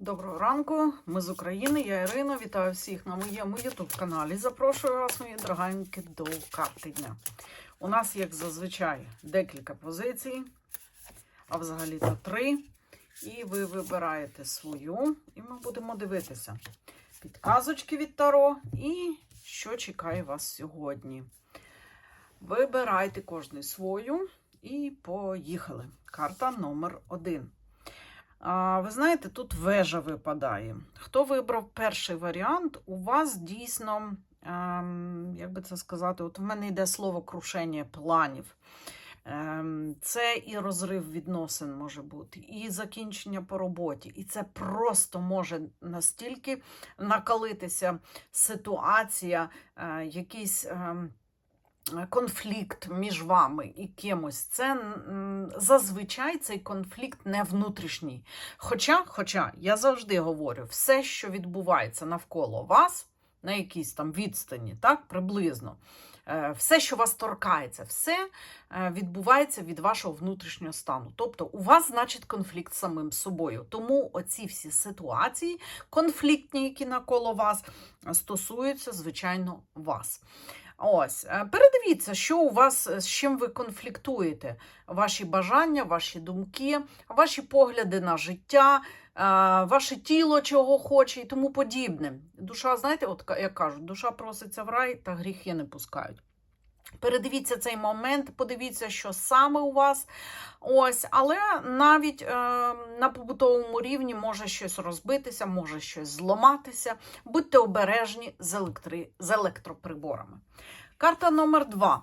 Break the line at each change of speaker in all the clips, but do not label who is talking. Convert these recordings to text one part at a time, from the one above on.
Доброго ранку, ми з України, я Ірина. Вітаю всіх на моєму YouTube каналі. Запрошую вас, мої дорогенькі, до карти дня. У нас, як зазвичай, декілька позицій, а взагалі-то три. І ви вибираєте свою, і ми будемо дивитися підказочки від Таро і що чекає вас сьогодні. Вибирайте кожний свою і поїхали. Карта номер один. А, Ви знаєте, тут вежа випадає. Хто вибрав перший варіант, у вас дійсно, ем, як би це сказати, от в мене йде слово крушення планів. Ем, Це і розрив відносин може бути, і закінчення по роботі. І це просто може настільки накалитися ситуація, е, якийсь. ем, конфлікт між вами і кимось. Це зазвичай цей конфлікт не внутрішній. Хоча, хоча я завжди говорю, все, що відбувається навколо вас, на якійсь там відстані, так, приблизно. е, Все, що вас торкається, все е, відбувається від вашого внутрішнього стану. Тобто у вас, значить, конфлікт з самим собою. Тому оці всі ситуації, конфліктні, які навколо вас, стосуються, звичайно, вас. Ось, е, передивіться, що у вас, е, з чим ви конфліктуєте. Ваші бажання, ваші думки, ваші погляди на життя, е, ваше тіло чого хоче і тому подібне. Душа, знаєте, от як кажуть, душа проситься в рай та гріхи не пускають. Передивіться цей момент, подивіться, що саме у вас. Ось, але навіть е, на побутовому рівні може щось розбитися, може щось зламатися. Будьте обережні з, електри... з електроприборами. Карта номер два.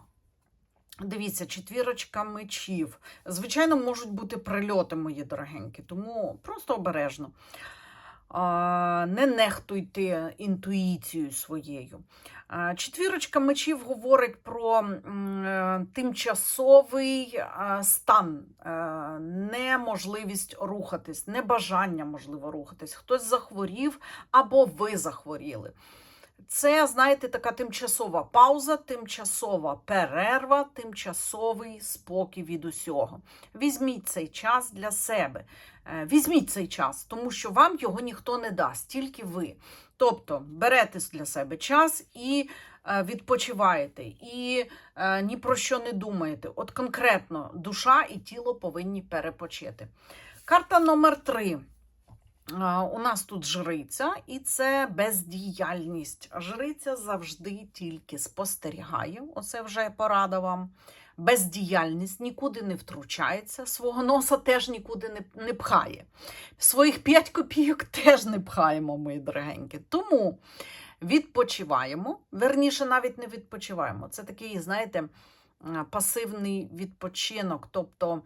Дивіться, четвірочка мечів. Звичайно, можуть бути прильоти, мої дорогенькі, тому просто обережно. Не нехтуйте інтуїцією своєю. Четвірочка мечів говорить про е, тимчасовий стан, е, неможливість рухатись, небажання можливо рухатись. Хтось захворів або ви захворіли. Це, знаєте, така тимчасова пауза, тимчасова перерва, тимчасовий спокій від усього. Візьміть цей час для себе. Е, Візьміть цей час, тому що вам його ніхто не дасть, тільки ви. Тобто берете для себе час і е, відпочиваєте, і е, ні про що не думаєте. От конкретно душа і тіло повинні перепочити. Карта номер три. У нас тут жриця, і це бездіяльність. Жриця завжди тільки спостерігає. Оце вже порада вам. Бездіяльність нікуди не втручається, свого носа теж нікуди не, не пхає. Своїх 5 копійок теж не пхаємо, мої дорогенькі. Тому відпочиваємо. Верніше, навіть не відпочиваємо. Це такий, знаєте, пасивний відпочинок. Тобто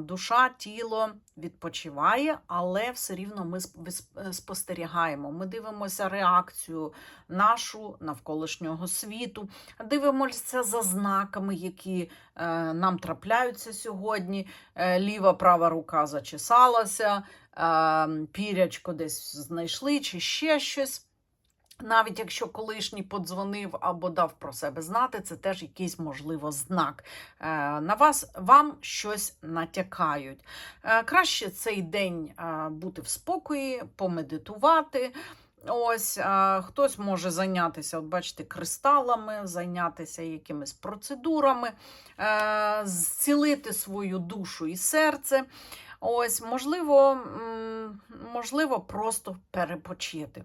душа, тіло відпочиває, але все рівно ми е, спостерігаємо. Ми дивимося реакцію нашу навколишнього світу, дивимося за знаками, які е, нам трапляються сьогодні. Е, ліва, права рука зачесалася, е, пірячко десь знайшли, чи ще щось. Навіть якщо колишній подзвонив або дав про себе знати, це теж якийсь можливо знак. Е, На вас вам щось натякають. Е, Краще цей день е, бути в спокої, помедитувати. Ось хтось може зайнятися, от бачите, кристалами, зайнятися якимись процедурами, зцілити свою душу і серце. Ось, можливо, можливо, просто перепочити.